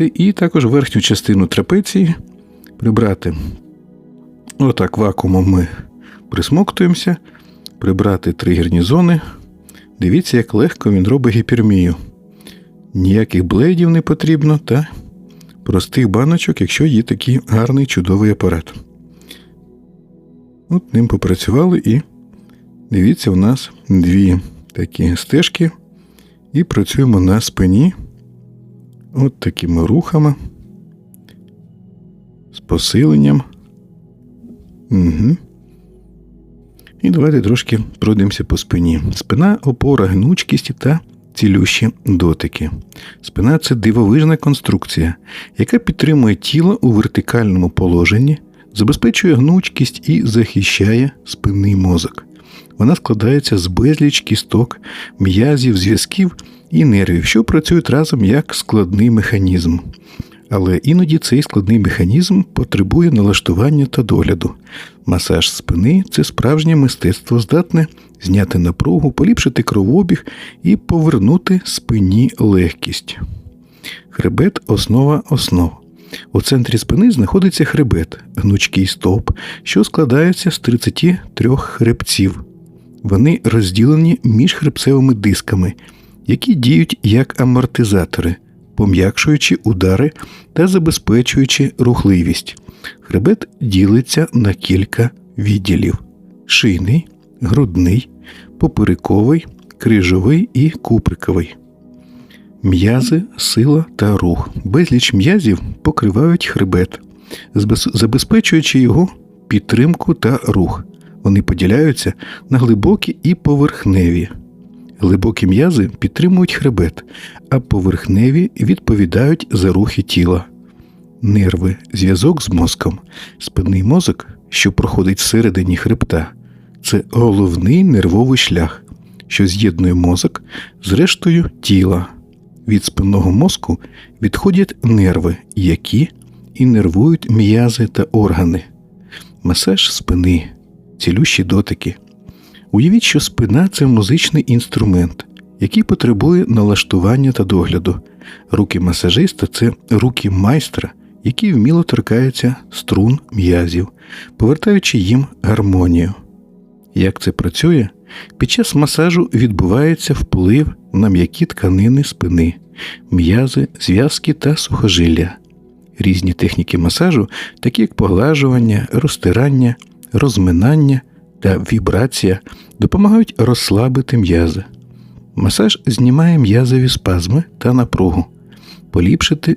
І також верхню частину трапеції прибрати. Отак вакуумом ми присмоктуємося, прибрати тригерні зони. Дивіться, як легко він робить гіпермію. Ніяких блейдів не потрібно та простих баночок, якщо є такий гарний чудовий апарат. От ним попрацювали і дивіться, у нас дві такі стежки. І працюємо на спині. От такими рухами. З посиленням. Угу. І давайте трошки пройдемося по спині. Спина, опора, гнучкість та цілющі дотики. Спина це дивовижна конструкція, яка підтримує тіло у вертикальному положенні, забезпечує гнучкість і захищає спинний мозок. Вона складається з безліч кісток, м'язів, зв'язків і нервів, що працюють разом як складний механізм. Але іноді цей складний механізм потребує налаштування та догляду. Масаж спини це справжнє мистецтво, здатне зняти напругу, поліпшити кровообіг і повернути спині легкість. Хребет основа основ. У центрі спини знаходиться хребет, гнучкий стовп, що складається з 33 хребців. Вони розділені між хребцевими дисками, які діють як амортизатори, пом'якшуючи удари та забезпечуючи рухливість. Хребет ділиться на кілька відділів: шийний, грудний, поперековий, крижовий і куприковий. М'язи, сила та рух. Безліч м'язів покривають хребет, забезпечуючи його підтримку та рух. Вони поділяються на глибокі і поверхневі. Глибокі м'язи підтримують хребет, а поверхневі відповідають за рухи тіла. Нерви, зв'язок з мозком, спинний мозок, що проходить всередині хребта, це головний нервовий шлях, що з'єднує мозок з рештою тіла. Від спинного мозку відходять нерви, які інервують м'язи та органи. Масаж спини, цілющі дотики. Уявіть, що спина це музичний інструмент, який потребує налаштування та догляду. Руки масажиста це руки майстра, які вміло торкаються струн м'язів, повертаючи їм гармонію. Як це працює? Під час масажу відбувається вплив на м'які тканини спини, м'язи, зв'язки та сухожилля. Різні техніки масажу, такі як поглажування, розтирання, розминання та вібрація, допомагають розслабити м'язи. Масаж знімає м'язові спазми та напругу, поліпшити.